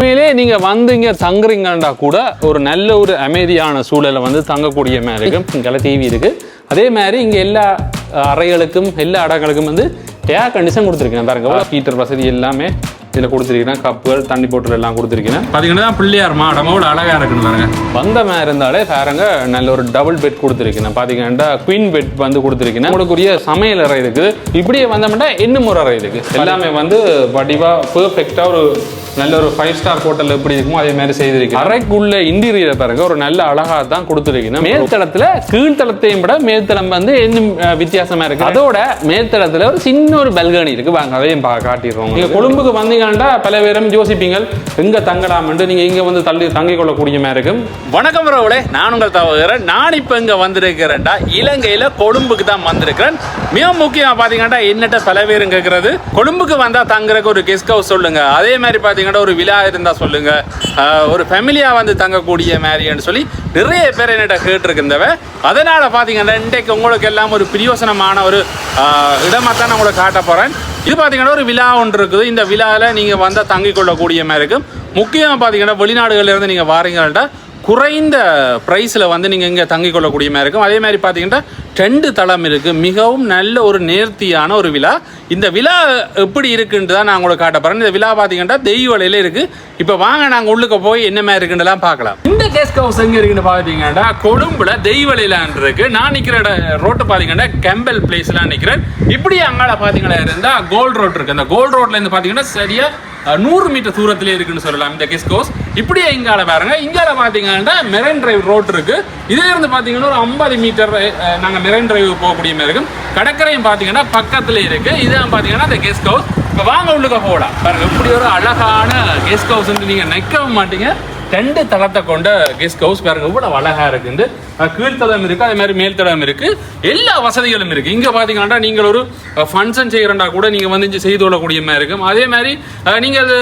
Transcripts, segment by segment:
உண்மையிலே நீங்க வந்து இங்க தங்குறீங்கன்னா கூட ஒரு நல்ல ஒரு அமைதியான சூழலை வந்து தங்கக்கூடிய மாதிரி இருக்கும் இங்கே டிவி இருக்கு. அதே மாதிரி இங்க எல்லா அறைகளுக்கும் எல்லா இடங்களுக்கும் வந்து ஏர் கண்டிஷன் கொடுத்துருக்கேன் பாருங்க ஹீட்டர் வசதி எல்லாமே. இதில் கொடுத்துருக்கேன் கப்புகள் தண்ணி போட்டல் எல்லாம் கொடுத்துருக்கேன் பார்த்தீங்கன்னா பிள்ளையார் மாடம். அவ்வளோ அழகாக இருக்குன்னு பாருங்க. வந்த மாதிரி இருந்தாலே பாருங்க நல்ல ஒரு டபுள் பெட் கொடுத்துருக்கேன் பார்த்தீங்கன்னா குயின் பெட் வந்து கொடுத்துருக்கேன் உங்களுக்குரிய சமையல் அறை இருக்குது. இப்படியே வந்தோம்னா இன்னும் ஒரு அறை இருக்கு எல்லாமே வந்து வடிவாக பெர்ஃபெக்டாக ஒரு நல்ல ஒரு ஃபைவ் ஸ்டார் ஹோட்டல் எப்படி இருக்குமோ அதே மாதிரி செய்திருக்கு அறைக்குள்ள இன்டீரியர் பாருங்க ஒரு நல்ல அழகா தான் கொடுத்துருக்கீங்க மேல்தளத்துல கீழ்த்தளத்தையும் விட மேல்தளம் வந்து இன்னும் அஹ், வித்தியாசமா இருக்கு. அதோட மேல்தளத்துல ஒரு சின்ன ஒரு பல்கனி இருக்கு. வாங்க அதையும் காட்டிடுறோம். நீங்க கொழும்புக்கு வந்தீங்கன்னா பல பேரும் யோசிப்பீங்கள். எங்க தங்கலாம்னு நீங்க இங்க வந்து தள்ளி தங்கிக் கொள்ளக்கூடிய மாதிரி இருக்கும். வணக்கம் உறவுகளே நான் உங்கள் தவகிறேன் நான் இப்போ இங்கே வந்திருக்கிறேன்டா. இலங்கையில் கொழும்புக்கு தான் வந்திருக்கிறேன். மிக முக்கியம் பார்த்தீங்கன்னா என்னட்ட பல பேரும் கேட்குறது கொழும்புக்கு வந்தால் தங்குறக்கு ஒரு கெஸ்ட் ஹவுஸ் சொல்லுங்க. அதே மாதிரி பார்த்தீங்கன்னா ஒரு விழா இருந்தால் சொல்லுங்க. ஒரு ஃபேமிலியாக வந்து தங்கக்கூடிய மாதிரின்னு சொல்லி நிறைய பேர் என்னட்ட கேட்டிருக்கின்றவ. அதனால் பார்த்தீங்கன்னா இன்றைக்கு உங்களுக்கு எல்லாம் ஒரு பிரியோசனமான ஒரு இடமாக தான் நான் உங்களுக்கு காட்ட போகிறேன் இது பார்த்தீங்கன்னா ஒரு விழா ஒன்று இருக்குது. இந்த விழாவில் நீங்கள் வந்தால் தங்கிக் கொள்ளக்கூடிய மாதிரி இருக்கும் முக்கியமாக பார்த்தீங்கன்னா வெளிநாடுகள்லேருந்து நீங்கள் வாரீங்கள்ட்ட குறைந்த ப்ரைஸில் வந்து நீங்கள் இங்கே தங்கிக் கொள்ளக்கூடிய மாதிரி இருக்கும். அதே மாதிரி பார்த்தீங்கன்னா ரெண்டு தளம் இருக்குது மிகவும் நல்ல ஒரு நேர்த்தியான ஒரு விழா. இந்த விழா எப்படி இருக்குன்ட்டு தான் நான் உங்களுக்கு காட்ட போகிறேன் இந்த விழா பார்த்தீங்கன்னா தெய்வலையில் இருக்குது இப்போ வாங்க நாங்கள் உள்ளுக்க போய் என்ன மாதிரி இருக்குன்னுலாம் பார்க்கலாம். இந்த கெஸ்ட் ஹவுஸ் எங்கே இருக்குன்னு பார்த்தீங்கன்னா கொழும்புல தெய்வலையிலான் இருக்கு. நான் நிற்கிற ரோட்டு பார்த்தீங்கன்னா கெம்பல் பிளேஸ்லாம் நிற்கிறேன் இப்படி அங்கால பார்த்தீங்கன்னா இருந்தால் கோல்ட் ரோட் இருக்கு. அந்த கோல்டு ரோட்லேருந்து பார்த்தீங்கன்னா சரியாக நூறு மீட்டர் தூரத்திலே இருக்குன்னு சொல்லலாம் இந்த கெஸ்ட் ஹவுஸ் இப்படியே இங்கால பாருங்க. இங்கால பார்த்தீங்கன்னா மெரைன் டிரைவ் ரோட் இருக்கு. இதுல இருந்து பார்த்தீங்கன்னா ஒரு ஐம்பது மீட்டர் நாங்கள் மெரைன் டிரைவ் போகக்கூடிய மாதிரி இருக்கும். கடற்கரையும் பார்த்தீங்கன்னா பக்கத்துல இருக்கு. இதான் பார்த்தீங்கன்னா இந்த கெஸ்ட் ஹவுஸ் இப்போ வாங்க உள்ளுக்க போகலாம். பாருங்க இப்படி ஒரு அழகான கெஸ்ட் ஹவுஸ் நீங்க நிற்கவும் மாட்டீங்க. ரெண்டு தளத்தை கொண்ட கெஸ்ட் ஹவுஸ் பாருங்க இவ்வளவு அழகா இருக்குது அஹ் கீழ்த்தளம் இருக்கு அதே மாதிரி மேல்தளம் இருக்கு. எல்லா வசதிகளும் இருக்கு. இங்க பாத்தீங்கன்னா நீங்கள் ஒரு ஃபங்க்ஷன் செய்யறா கூட நீங்க வந்து செய்து கொள்ளக்கூடிய மாதிரி இருக்கும். அதே மாதிரி நீங்க அது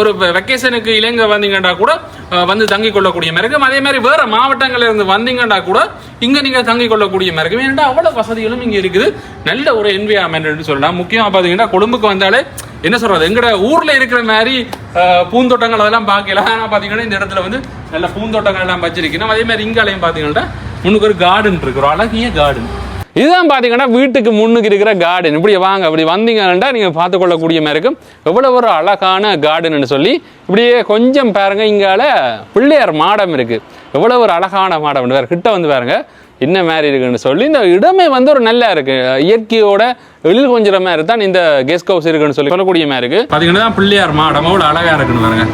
ஒரு வெக்கேஷனுக்கு இலங்கை வந்தீங்கன்னா கூட வந்து தங்கி கொள்ளக்கூடிய மாதிரி இருக்கும். அதே மாதிரி வேற மாவட்டங்கள்ல இருந்து வந்தீங்கன்னா கூட இங்க நீங்க தங்கி கொள்ளக்கூடிய மாதிரி இருக்கும். ஏன்னா அவ்வளவு வசதிகளும் இங்க இருக்குது. நல்ல ஒரு என்வியான்மெண்ட் சொல்லலாம். முக்கியமா பாத்தீங்கன்னா கொழும்புக்கு வந்தாலே என்ன சொல்றது? எங்கட ஊர்ல இருக்கிற மாதிரி பூந்தோட்டங்கள் அதெல்லாம் பார்க்கல ஆனால் பார்த்தீங்கன்னா இந்த இடத்துல வந்து நல்ல பூந்தோட்டங்கள் எல்லாம் வச்சிருக்கணும் அதே மாதிரி இங்காலையும் பார்த்தீங்கன்னா முன்னுக்கு ஒரு கார்டன் இருக்கு. ஒரு அழகிய கார்டன் இதுதான் பார்த்தீங்கன்னா வீட்டுக்கு முன்னுக்கு இருக்கிற கார்டன் இப்படி வாங்க. இப்படி வந்தீங்கன்னா நீங்கள் பார்த்து கொள்ளக்கூடிய மாதிரி இருக்கும். எவ்வளோ ஒரு அழகான கார்டன்னு சொல்லி இப்படியே கொஞ்சம் பாருங்க இங்கால பிள்ளையார் மாடம் இருக்கு. எவ்வளோ ஒரு அழகான மாடம். வேறு கிட்ட வந்து பாருங்க. என்ன மாதிரி இருக்குன்னு சொல்லி இந்த இடமே வந்து ஒரு நல்லா இருக்கு. இயற்கையோட எழில் கொஞ்சிற மாதிரி தான் இந்த கெஸ்ட் ஹவுஸ் இருக்குன்னு சொல்லி சொல்லக்கூடிய மாதிரி இருக்கு. பாத்தீங்கன்னா பிள்ளையார் மாடம் அவ்வளவு அழகா இருக்குன்னு பாருங்க.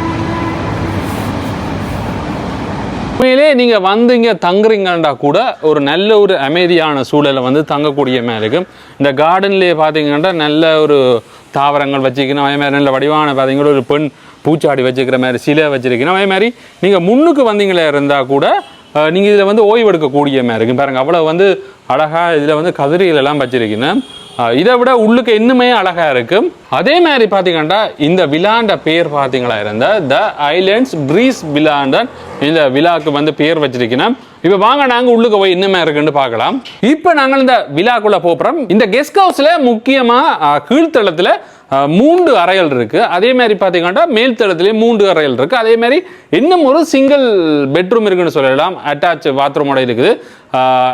உண்மையிலே நீங்க வந்து இங்க தங்குறீங்கன்னா கூட ஒரு நல்ல ஒரு அமைதியான சூழலை வந்து தங்கக்கூடிய மாதிரி இருக்கும் இந்த கார்டன்லயே பாத்தீங்கன்னா நல்ல ஒரு தாவரங்கள் வச்சுக்கணும் அதே மாதிரி நல்ல வடிவான பாத்தீங்கன்னா ஒரு பெண் பூச்சாடி வச்சுக்கிற மாதிரி சிலை வச்சிருக்கணும். அதே மாதிரி நீங்க முன்னுக்கு வந்தீங்களே இருந்தா கூட நீங்கள் இதில் வந்து ஓய்வு எடுக்கக்கூடிய மாதிரி இருக்கும் பாருங்கள் அவ்வளோ வந்து அழகாக இதில் வந்து கதிரிகளெல்லாம் எல்லாம் இதை விட உள்ளுக்கு இன்னுமே அழகாக இருக்கும் அதே மாதிரி பார்த்தீங்கன்னா இந்த விழாண்ட பேர் பார்த்தீங்களா இருந்த த ஐலேண்ட்ஸ் பிரீஸ் விழாண்டன் இந்த விழாக்கு வந்து பேர் வச்சிருக்கணும் இப்போ வாங்க நாங்கள் உள்ளுக்கு போய் இன்னுமே இருக்குன்னு பார்க்கலாம். இப்போ நாங்கள் இந்த விழாக்குள்ளே போகிறோம் இந்த கெஸ்ட் ஹவுஸில் முக்கியமாக கீழ்த்தளத்தில் மூன்று அறைகள் இருக்கு. அதே மாதிரி பார்த்தீங்கன்னா மேல்தளத்திலே மூன்று அறைகள் இருக்கு. அதே மாதிரி இன்னும் ஒரு சிங்கிள் பெட்ரூம் இருக்குன்னு சொல்லலாம். அட்டாச் பாத்ரூமோட இருக்குது.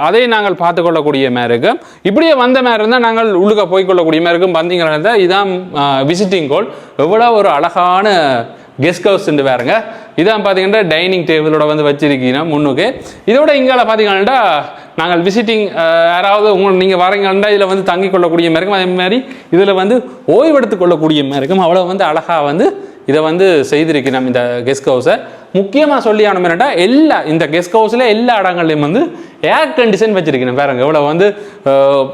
அதை நாங்கள் பார்த்து கொள்ளக்கூடிய மாதிரி இருக்கு. இப்படியே வந்த மாதிரி இருந்தால் நாங்கள் உள்ளுக்க போய்க்கொள்ளக்கூடிய மாதிரி இருக்கும். வந்தீங்கன்னா இதுதான் இதான் விசிட்டிங் கோல் எவ்வளோ ஒரு அழகான கெஸ்ட் ஹவுஸ் வேறுங்க இதான் பார்த்தீங்கன்னா டைனிங் டேபிளோட வந்து வச்சிருக்கீங்கன்னா முன்னுக்கு. இதோட இங்கால பார்த்தீங்கன்னா நாங்கள் விசிட்டிங் யாராவது உங்கள் நீங்கள் வரீங்கன்னா இதில் வந்து தங்கி கொள்ளக்கூடிய மாதிரி இருக்கும். அதே மாதிரி இதில் வந்து ஓய்வெடுத்து கொள்ளக்கூடிய மாதிரி இருக்கும். அவ்வளோ வந்து அழகாக வந்து இதை வந்து செய்திருக்கிறோம் இந்த கெஸ்ட் ஹவுஸை முக்கியமாக சொல்லி என்னட்டா எல்லா இந்த கெஸ்ட் ஹவுஸில் எல்லா இடங்கள்லையும் வந்து ஏர் கண்டிஷன் வச்சிருக்கணும் பாருங்க இவ்வளோ வந்து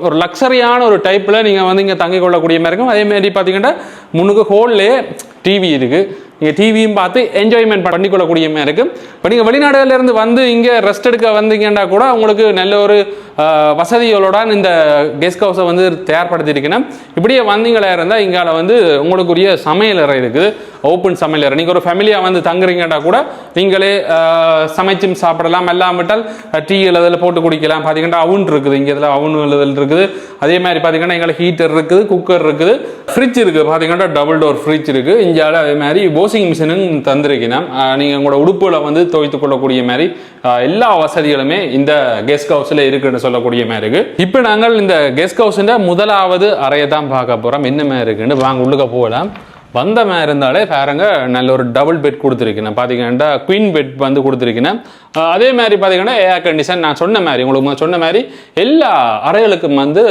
ஒரு லக்ஸரியான ஒரு டைப்பில் நீங்கள் வந்து இங்கே தங்கி கொள்ளக்கூடிய மாதிரி இருக்கும். அதே பார்த்தீங்கன்னா முன்னுக்கு ஹோல்லே டிவி இருக்குது நீங்கள் டிவியும் பார்த்து என்ஜாய்மெண்ட் பண்ணிக்கொள்ளக்கூடிய மாதிரி இருக்கும் இப்போ நீங்கள் வெளிநாடுகளிலேருந்து வந்து இங்கே ரெஸ்ட் எடுக்க வந்தீங்கன்னா கூட உங்களுக்கு நல்ல ஒரு வசதிகளோட இந்த கெஸ்ட் ஹவுஸை வந்து தயார்படுத்தியிருக்கணும் இப்படியே வந்தீங்களா இருந்தால் இங்கால வந்து உங்களுக்குரிய சமையலறை இருக்குது. ஓப்பன் சமையலறை நீங்கள் ஒரு ஃபேமிலியாக வந்து தங்குறீங்கன்னா கூட நீங்களே சமைச்சும் சாப்பிடலாம். எல்லாம் விட்டால் டீ இதில் போட்டு குடிக்கலாம். பார்த்தீங்கன்னா அவுன் இருக்குது. இங்கே இதில் அவுன் இதில் இருக்குது. அதே மாதிரி பார்த்தீங்கன்னா எங்களை ஹீட்டர் இருக்குது குக்கர் இருக்குது. ஃப்ரிட்ஜ் இருக்குது. பார்த்தீங்கன்னா டபுள் டோர் ஃப்ரிட்ஜ் இருக்குது. இந்தியாவில் அதே மாதிரி வாஷிங் மிஷினும் தந்திருக்கிறேன். நீங்கள் உங்களோட உடுப்புகளை வந்து துவைத்து கொள்ளக்கூடிய மாதிரி எல்லா வசதிகளுமே இந்த கெஸ்ட் ஹவுஸில் இருக்குன்னு சொல்லக்கூடிய மாதிரி இருக்கு. இப்போ நாங்கள் இந்த கெஸ்ட் ஹவுஸின் முதலாவது அறையை தான் பார்க்க போகிறோம் என்ன மாதிரி இருக்குன்னு வாங்க உள்ளுக்க போகலாம். வந்த மாதிரி இருந்தாலே பாருங்க நல்ல ஒரு டபுள் பெட் கொடுத்துருக்கேன் பார்த்தீங்கன்னா குயின் பெட் வந்து கொடுத்துருக்கேன் அதே மாதிரி பார்த்தீங்கன்னா ஏர் கண்டிஷன் நான் சொன்ன மாதிரி உங்களுக்கு சொன்ன மாதிரி எல்லா அறைகளுக்கும் வந்து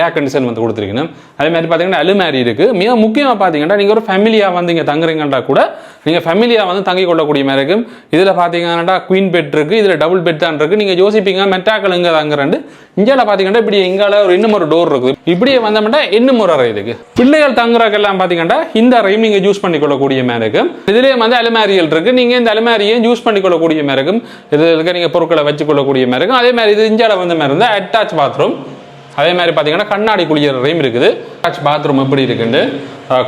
ஏர் கண்டிஷன் வந்து கொடுத்துருக்கணும். அதே மாதிரி பார்த்தீங்கன்னா அலுமாரி இருக்குது மிக முக்கியமாக பார்த்தீங்கன்னா நீங்கள் ஒரு ஃபேமிலியாக வந்து இங்கே தங்குறீங்கன்றா கூட நீங்கள் ஃபேமிலியாக வந்து தங்கி கொள்ளக்கூடிய மாதிரி இருக்கும். இதில் பார்த்தீங்கன்னா குவீன் பெட் இருக்குது இதில் டபுள் பெட் தான் இருக்குது நீங்கள் யோசிப்பீங்க மெட்டாக்கள் இங்கே தங்குறேன் இந்தியாவில் பார்த்தீங்கன்னா இப்படி எங்கால ஒரு இன்னும் ஒரு டோர் இருக்குது இப்படியே வந்தோம்னா இன்னும் ஒரு அறை இருக்கு. பிள்ளைகள் தங்குறக்கெல்லாம் பார்த்தீங்கன்னா இந்த அறையும் நீங்கள் யூஸ் பண்ணிக்கொள்ளக்கூடிய மாதிரி இருக்கும். இதுலேயே வந்து அலுமாரிகள் இருக்குது நீங்கள் இந்த அலுமாரியை யூஸ் பண்ணிக்கொள்ளக்கூடிய மாதிரி இருக்கும். இதில் இருக்க நீங்கள் பொருட்களை வச்சுக்கொள்ளக்கூடிய மாதிரி இருக்கும் அதே மாதிரி இது இந்தியாவில் வந்த மாதிரி இருந்தால் அட்டாச் பாத்ரூம் அதே மாதிரி பார்த்தீங்கன்னா கண்ணாடி குளியறையும் இருக்குது. அட்டாச் பாத்ரூம் எப்படி இருக்குன்னு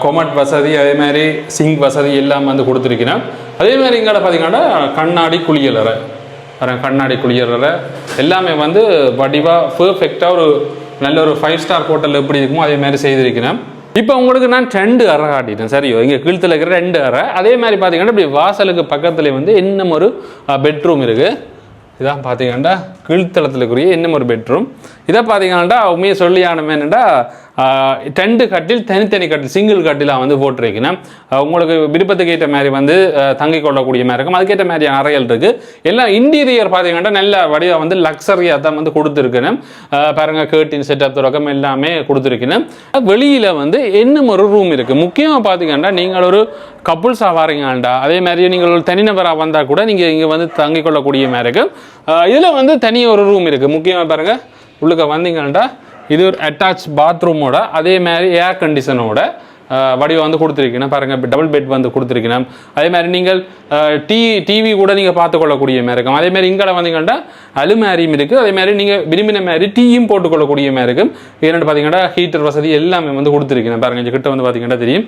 கொமட் வசதி அதே மாதிரி சிங்க் வசதி எல்லாம் வந்து கொடுத்துருக்கிறேன். அதே மாதிரி இங்கே பார்த்தீங்கன்னா கண்ணாடி குளியலறை. கண்ணாடி குளியலறை. எல்லாமே வந்து வடிவாக பர்ஃபெக்டாக ஒரு நல்ல ஒரு ஃபைவ் ஸ்டார் ஹோட்டல் எப்படி இருக்குமோ அதே மாதிரி செய்திருக்கிறேன். இப்போ உங்களுக்கு நான் ரெண்டு அறை காட்டிட்டேன். சரியோ? இங்கே கீழ்த்தில் இருக்கிற ரெண்டு அறை. அதே மாதிரி பார்த்தீங்கன்னா இப்படி வாசலுக்கு பக்கத்துல வந்து இன்னும் ஒரு பெட்ரூம் இருக்குது இதான் பார்த்தீங்கன்னா கீழ்த்தளத்துலக்குரிய இன்னும் ஒரு பெட்ரூம் இதை பார்த்தீங்கன்னா உண்மையை சொல்லியானமே என்னண்டா டென்ட் கட்டில் தனித்தனி கட்டில் சிங்கிள் கட்டிலாக வந்து போட்டிருக்கேன் உங்களுக்கு விருப்பத்துக்கு ஏற்ற மாதிரி வந்து அஹ், தங்கிக் கொள்ளக்கூடிய மாதிரி இருக்கும். அதுக்கேற்ற மாதிரி அறைகள் இருக்குது எல்லாம் இன்டீரியர் பார்த்தீங்கன்னா நல்ல வடிவாக வந்து லக்ஸரியாக தான் வந்து கொடுத்துருக்கணும் பாருங்க கேர்டின் செட்டப் தொடக்கம் எல்லாமே கொடுத்துருக்கணும் வெளியில் வந்து இன்னும் ஒரு ரூம் இருக்குது முக்கியமாக பார்த்தீங்கன்னா நீங்கள் ஒரு கப்புள்ஸாக வாரீங்கண்டா அதே மாதிரி நீங்கள் ஒரு தனிநபராக வந்தால் கூட நீங்கள் இங்கே வந்து தங்கிக் கொள்ளக்கூடிய மாதிரி இருக்கும் இதில் வந்து தனி ஒரு ரூம் இருக்குது முக்கியமாக பாருங்கள் உள்ளுக்க வந்தீங்கன்னா இது ஒரு அட்டாச் பாத்ரூமோட அதே மாதிரி ஏர் கண்டிஷனோட வடிவம் வந்து கொடுத்துருக்கணும் பாருங்க டபுள் பெட் வந்து கொடுத்துருக்கணும் அதே மாதிரி நீங்கள் டி டிவி கூட நீங்கள் பார்த்துக்கொள்ளக்கூடிய மாதிரி இருக்கும். அதே மாதிரி இங்கே வந்தீங்கன்னா அலுமாரியும் இருக்குது அதே மாதிரி நீங்கள் விரும்பின மாதிரி டீயும் போட்டுக்கொள்ளக்கூடிய மாதிரி இருக்கும். இரண்டு பார்த்தீங்கன்னா ஹீட்டர் வசதி எல்லாமே வந்து கொடுத்துருக்கணும் பாருங்க கிட்ட வந்து பார்த்தீங்கன்னா தெரியும்.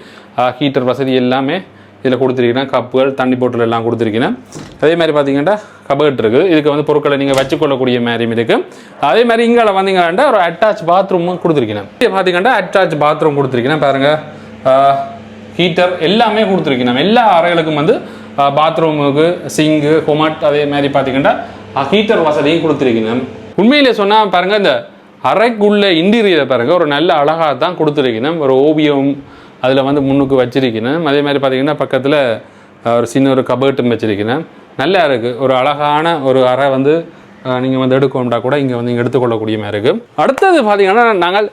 ஹீட்டர் வசதி எல்லாமே இதில் கொடுத்துருக்கீங்கன்னா கப்புகள் தண்ணி போட்டில் எல்லாம் கொடுத்துருக்கீங்கன்னா அதே மாதிரி பார்த்தீங்கன்னா கபர்ட் இருக்குது. இதுக்கு வந்து பொருட்களை நீங்கள் வச்சுக்கொள்ளக்கூடிய மாதிரியும் இருக்குது அதே மாதிரி இங்கே வந்தீங்கன்னா ஒரு அட்டாச் பாத்ரூமும் கொடுத்துருக்கேன் பார்த்தீங்கன்னா அட்டாச் பாத்ரூம் கொடுத்துருக்கீங்கன்னா பாருங்கள் ஹீட்டர் எல்லாமே கொடுத்துருக்கேன் எல்லா அறைகளுக்கும் வந்து பாத்ரூமுக்கு சிங்கு ஹொமட் அதே மாதிரி பார்த்தீங்கன்னா ஹீட்டர் வசதியும் கொடுத்துருக்கீங்க உண்மையிலே சொன்னால் பாருங்கள் இந்த அறைக்குள்ள இன்டீரியரை பாருங்க ஒரு நல்ல அழகாக தான் கொடுத்துருக்கணும் ஒரு ஓவியம் அதில் வந்து முன்னுக்கு வச்சிருக்கணும் அதே மாதிரி பார்த்தீங்கன்னா பக்கத்தில் ஒரு சின்ன ஒரு கபர்ட்டும் வச்சிருக்கிறேன். நல்லா இருக்குது ஒரு அழகான ஒரு அறை வந்து நீங்கள் வந்து எடுக்கணும்டா கூட இங்கே வந்து இங்கே எடுத்துக்கொள்ளக்கூடிய மாதிரி இருக்குது அடுத்தது பார்த்தீங்கன்னா நாங்கள்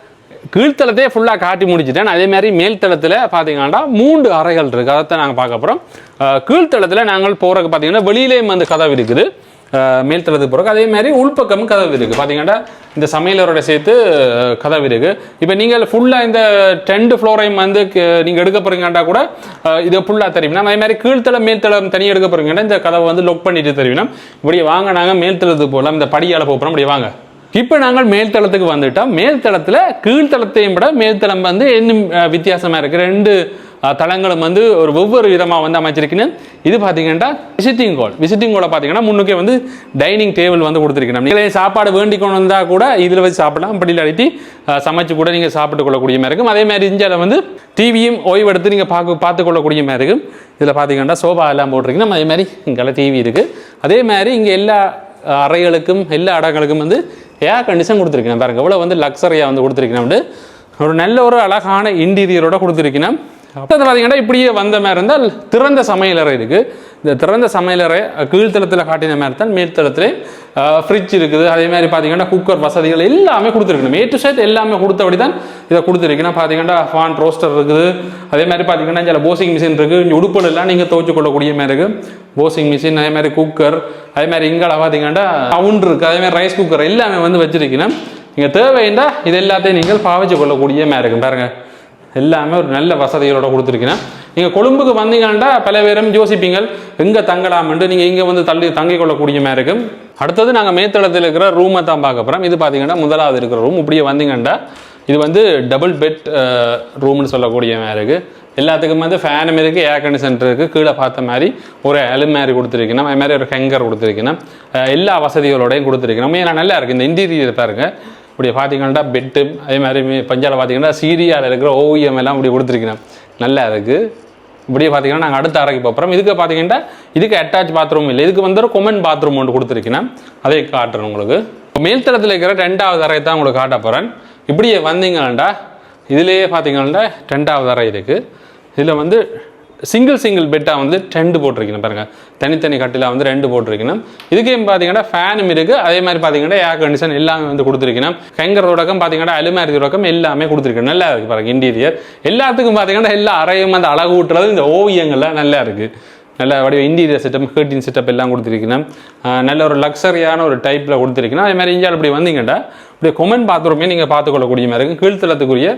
கீழ்த்தளத்தையே ஃபுல்லாக காட்டி முடிச்சிட்டேன். அதே மாதிரி மேல்தளத்தில் பார்த்தீங்கன்னா மூன்று அறைகள் இருக்குது அதைத்தான் நாங்கள் பார்க்க போகிறோம் கீழ்த்தளத்தில் நாங்கள் போகிறதுக்கு பார்த்தீங்கன்னா வெளியிலேயும் வந்து கதவு இருக்குது. அஹ் மேல் தளத்துக்கு போகிறக்கு அதே மாதிரி உள்பக்கமும் கதவு இருக்குது பார்த்தீங்கன்னா இந்த சமையலரோட சேர்த்து கதவு இருக்குது இப்போ நீங்கள் ஃபுல்லாக இந்த டென்ட் ஃப்ளோரையும் வந்து நீங்கள் எடுக்க போகிறீங்கண்டா கூட இதை இது ஃபுல்லாக தெரியும்னா அதே மாதிரி கீழ்த்தளம் மேல்தளம் தனியாக எடுக்க போகிறீங்கன்னா இந்த கதவை வந்து லொக் பண்ணிட்டு தெரியும். இப்படி வாங்க நாங்கள் மேல்தளத்துக்கு போகலாம். இந்த படியால் போகிறோம் இப்படி வாங்க. இப்போ நாங்கள் மேல்தளத்துக்கு வந்துட்டோம். மேல்தளத்தில் கீழ்த்தளத்தையும் விட மேல்தளம் வந்து இன்னும் வித்தியாசமாக இருக்குது ரெண்டு தளங்களும் வந்து ஒரு ஒவ்வொரு விதமாக வந்து அமைச்சிருக்கின்னு. இது பார்த்தீங்கன்னா விசிட்டிங் ஹால் விசிட்டிங் ஹாலை பார்த்தீங்கன்னா முன்னுக்கே வந்து டைனிங் டேபிள் வந்து கொடுத்துருக்கணும். நீங்களே சாப்பாடு வேண்டி கொண்டு வந்தால் கூட இதில் வச்சு சாப்பிடலாம். அப்படி இல்லாட்டி சமைச்சு கூட நீங்கள் சாப்பிட்டு கொள்ளக்கூடிய மாதிரி இருக்கும். அதே மாதிரி இந்தியாவில் வந்து டிவியும் ஓய்வெடுத்து நீங்கள் பார்க்க பார்த்து கொள்ளக்கூடிய மாதிரி இருக்கும். இதில் பார்த்தீங்கன்னா சோஃபா எல்லாம் போட்டிருக்கணும் அதே மாதிரி இங்கெல்லாம் டிவி இருக்குது அதே மாதிரி இங்கே எல்லா அறைகளுக்கும் எல்லா இடங்களுக்கும் வந்து ஏர் கண்டிஷன் கொடுத்துருக்கேன் பாருங்க எவ்வளோ வந்து லக்ஸரியாக வந்து கொடுத்துருக்கேன் ஒரு நல்ல ஒரு அழகான இன்டீரியரோட கொடுத்துருக்கேன் அடுத்தது பார்த்தீங்கன்னா இப்படியே வந்த மாதிரி இருந்தால் திறந்த சமையலறை இருக்குது இந்த திறந்த சமையலறை கீழ்த்தளத்தில் காட்டின மாதிரி தான் மேல்தளத்தில் ஃப்ரிட்ஜ் இருக்குது. அதே மாதிரி பார்த்தீங்கன்னா குக்கர் வசதிகள் எல்லாமே கொடுத்துருக்கணும். ஏ டு செட் எல்லாமே கொடுத்தபடி தான் இதை கொடுத்துருக்கணும். பார்த்தீங்கன்னா ஃபான் ரோஸ்டர் இருக்குது. அதே மாதிரி பார்த்தீங்கன்னா சில போசிங் மிஷின் இருக்குது இங்கே உடுப்புகள் எல்லாம் நீங்கள் துவைச்சு கொள்ளக்கூடிய மாதிரி இருக்குது போசிங் மிஷின் அதே மாதிரி குக்கர் அதே மாதிரி இங்கால பார்த்தீங்கன்னா அவுன் இருக்குது அதே மாதிரி ரைஸ் குக்கர் எல்லாமே வந்து வச்சிருக்கணும். நீங்கள் தேவைன்னா இது எல்லாத்தையும் நீங்கள் பாவிச்சு கொள்ளக்கூடிய மாதிரி இருக்கும் பாருங்க. எல்லாமே ஒரு நல்ல வசதிகளோட கொடுத்துருக்கேன் நீங்கள் கொழும்புக்கு வந்தீங்கன்னா பல பேரும் யோசிப்பீங்கள் எங்கே தங்கலாம்னு நீங்கள் இங்கே வந்து தள்ளி தங்கிக் கொள்ளக்கூடிய மாதிரி இருக்கும். அடுத்தது நாங்கள் மேத்தளத்தில் இருக்கிற ரூமை தான் பார்க்க போகிறோம் இது பார்த்தீங்கன்னா முதலாவது இருக்கிற ரூம் இப்படியே வந்தீங்கன்னா இது வந்து டபுள் பெட் ரூம்னு சொல்லக்கூடிய மாதிரி இருக்குது எல்லாத்துக்கும் வந்து ஃபேனும் இருக்குது ஏர் கண்டிஷன் இருக்குது கீழே பார்த்த மாதிரி ஒரு அலும் மாதிரி கொடுத்துருக்கணும் அது மாதிரி ஒரு ஹெங்கர் கொடுத்துருக்கணும் எல்லா வசதிகளோடையும் கொடுத்துருக்கணும் ஏன்னா நல்லா இருக்குது இந்த இன்டீரியர் பாருங்க. இப்படி பார்த்தீங்கன்னா பெட்டு அதே மாதிரி பஞ்சால பார்த்தீங்கன்னா சீரியாவில் இருக்கிற ஓவியம் எல்லாம் இப்படி கொடுத்துருக்கிறேன். நல்லா இருக்குது இப்படியே பார்த்தீங்கன்னா நாங்கள் அடுத்த அறைக்கு போகிறோம் இதுக்கு பார்த்தீங்கன்னா இதுக்கு அட்டாச் பாத்ரூம் இல்லை. இதுக்கு வந்து ஒரு கொமன் பாத்ரூம் ஒன்று கொடுத்துருக்கேன் அதை காட்டுறேன் உங்களுக்கு. இப்போ மேல்தளத்தில் இருக்கிற ரெண்டாவது அறை தான் உங்களுக்கு காட்ட போகிறேன் இப்படியே வந்தீங்கன்னா இதுலேயே பார்த்தீங்கன்னா ரெண்டாவது அறை இருக்குது இதில் வந்து சிங்கிள் சிங்கிள் பெட்டாக வந்து ரெண்டு போட்டிருக்கணும் பாருங்கள் தனித்தனி கட்டில வந்து ரெண்டு போட்டிருக்கணும். இதுக்கே பார்த்தீங்கன்னா ஃபேனும் இருக்குது அதே மாதிரி பார்த்தீங்கன்னா ஏர் கண்டிஷன் எல்லாமே வந்து கொடுத்துருக்கணும். ஹெங்கர் தொடக்கம் பார்த்தீங்கன்னா அலுமாரி தொடக்கம் எல்லாமே கொடுத்துருக்கணும். நல்லா இருக்குது பாருங்க இன்டீரியர் எல்லாத்துக்கும் பார்த்தீங்கன்னா எல்லா அறையும் அந்த அழகு ஊட்டுறது இந்த ஓவியங்கள்லாம் நல்லா இருக்குது நல்ல வடிவ இன்டீரியர் செட்டப் ஹர்டின் செட்டப் எல்லாம் கொடுத்துருக்கணும். நல்ல ஒரு லக்ஸரியான ஒரு டைப்பில் கொடுத்துருக்கணும். அதே மாதிரி இந்தியாவில் இப்படி வந்தீங்கன்னா இப்படி கொமன் பாத்ரூமே நீங்கள் பார்த்துக்கொள்ளக்கூடிய மாதிரி இருக்கும் கீழ்த்தளத்துக்குரிய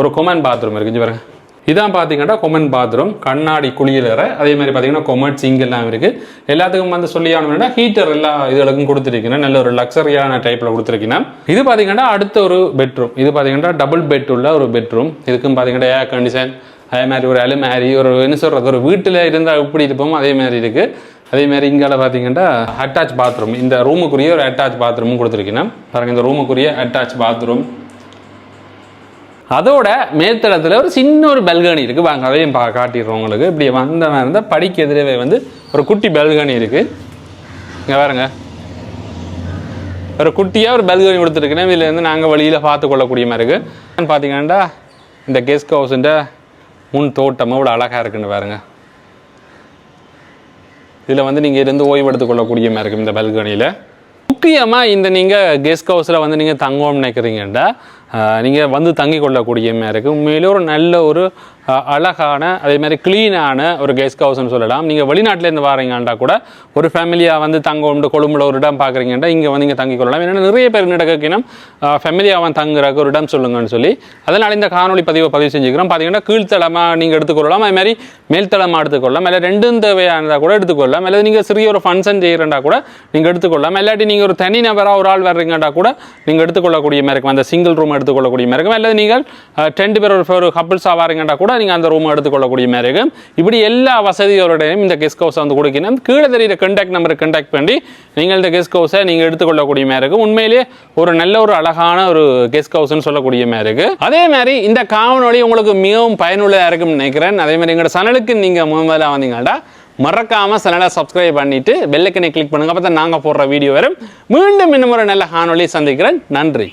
ஒரு கொமன் பாத்ரூம் இருக்குது பாருங்கள் இதான் பார்த்தீங்கன்னா கொமன் பாத்ரூம் கண்ணாடி குளியலறை அதே மாதிரி பார்த்தீங்கன்னா கொமட் சிங்க் எல்லாம் இருக்குது எல்லாத்துக்கும் வந்து சொல்லி ஆகணும்னா ஹீட்டர் எல்லா இதுகளுக்கும் கொடுத்துருக்கணும். நல்ல ஒரு லக்ஸரியான டைப்பில் கொடுத்துருக்கீங்கன்னா இது பார்த்தீங்கன்னா அடுத்த ஒரு பெட்ரூம் இது பார்த்தீங்கன்னா டபுள் பெட் உள்ள ஒரு பெட்ரூம் இதுக்கும் பார்த்தீங்கன்னா ஏர் கண்டிஷன் அதே மாதிரி ஒரு அலுமாரி ஒரு என்ன சொல்கிறது ஒரு வீட்டில் இருந்தால் எப்படி இருப்போமோ அதே மாதிரி இருக்குது அதே மாதிரி இங்கால பார்த்தீங்கன்னா அட்டாச் பாத்ரூம் இந்த ரூமுக்குரிய ஒரு அட்டாச் பாத்ரூமும் கொடுத்துருக்கீங்கன்னா பாருங்க இந்த ரூமுக்குரிய அட்டாச் பாத்ரூம் அதோட மேத்தளத்தில் ஒரு சின்ன ஒரு பெல்கனி இருக்குது வாங்க அதையும் பா காட்டிடுறோம் உங்களுக்கு. இப்படி வந்த மாதிரி இருந்தால் படிக்க எதிரவே வந்து ஒரு குட்டி பெல்கனி இருக்குது இங்கே பாருங்க. ஒரு குட்டியாக ஒரு பெல்கனி கொடுத்துருக்கேன். இதில் வந்து நாங்கள் வழியில் பார்த்து கொள்ளக்கூடிய மாதிரி இருக்குது பார்த்தீங்கன்னா இந்த கெஸ்ட் ஹவுஸுன்ற முன் தோட்டமும் இவ்வளோ அழகாக இருக்குன்னு பாருங்க. இதில் வந்து நீங்கள் இருந்து ஓய்வெடுத்து கொள்ளக்கூடிய மாதிரி இருக்கும் இந்த பல்கனியில் முக்கியமாக இந்த நீங்கள் கெஸ்ட் ஹவுஸில் வந்து நீங்கள் தங்கணும்னு நினைக்கிறீங்கன்னா நீங்கள் வந்து தங்கி கொள்ளக்கூடிய மாதிரி இருக்குது உண்மையிலே ஒரு நல்ல ஒரு அழகான அதே மாதிரி க்ளீனான ஒரு கெஸ்ட் ஹவுஸ்னு சொல்லலாம். நீங்கள் வெளிநாட்டிலேருந்து வாரீங்கண்டா கூட ஒரு ஃபேமிலியாக வந்து தங்க கொழும்புல ஒரு இடம் பார்க்குறீங்கன்னா இங்கே வந்து நீங்கள் தங்கி கொள்ளலாம். ஏன்னா நிறைய பேர் நடக்கணும் ஃபேமிலியாக அவன் தங்குறக்கு ஒரு இடம் சொல்லுங்கன்னு சொல்லி அதனால் இந்த காணொளி பதிவை பதிவு செஞ்சுக்கிறோம். பார்த்தீங்கன்னா கீழ்த்தளமாக நீங்கள் எடுத்துக்கொள்ளலாம். அது மாதிரி மேல்தளமாக எடுத்துக்கொள்ளலாம். இல்லை ரெண்டும் தேவையானதாக கூட எடுத்துக்கொள்ளலாம். அல்லது நீங்கள் சிறிய ஒரு ஃபங்க்ஷன் செய்கிறண்டா கூட நீங்கள் எடுத்துக்கொள்ளலாம். இல்லாட்டி நீங்கள் ஒரு தனி நபராக ஒரு ஆள் வர்றீங்கடா கூட நீங்கள் எடுத்துக்கொள்ளக்கூடிய மாதிரி இருக்கும் அந்த சிங்கிள் ரூம் எடுத்துக்கொள்ளக்கூடிய மாதிரி இருக்கும். அல்லது நீங்கள் டென்ட் ரெண்டு பேர் ஒரு ஒரு கப்பிள்ஸாக கூட நீங்கள் அந்த ரூம் எடுத்துக்கொள்ளக்கூடிய மாதிரி இருக்கும். இப்படி எல்லா வசதிகளுடையும் இந்த கெஸ்ட் ஹவுஸை வந்து கொடுக்கணும். கீழே தெரியுற கண்டாக்ட் நம்பருக்கு கண்டாக்ட் பண்ணி நீங்கள் இந்த கெஸ்ட் ஹவுஸை நீங்கள் எடுத்துக்கொள்ளக்கூடிய மாதிரி இருக்கும். உண்மையிலேயே ஒரு நல்ல ஒரு அழகான ஒரு கெஸ்ட் ஹவுஸ்னு சொல்லக்கூடிய மாதிரி இருக்கு. அதே மாதிரி இந்த காணொலி உங்களுக்கு மிகவும் பயனுள்ளதாக இருக்கும்னு நினைக்கிறேன். அதே மாதிரி எங்களோட சேனலுக்கு நீங்கள் முதல்ல வந்தீங்கன்னா மறக்காம சேனலை சப்ஸ்கிரைப் பண்ணிட்டு பெல்லைக்கனை கிளிக் பண்ணுங்க. அப்போ தான் நாங்கள் போடுற வீடியோ வரும். மீண்டும் இன்னும் ஒரு நல்ல காணொளி சந்திக்கிறேன். நன்றி.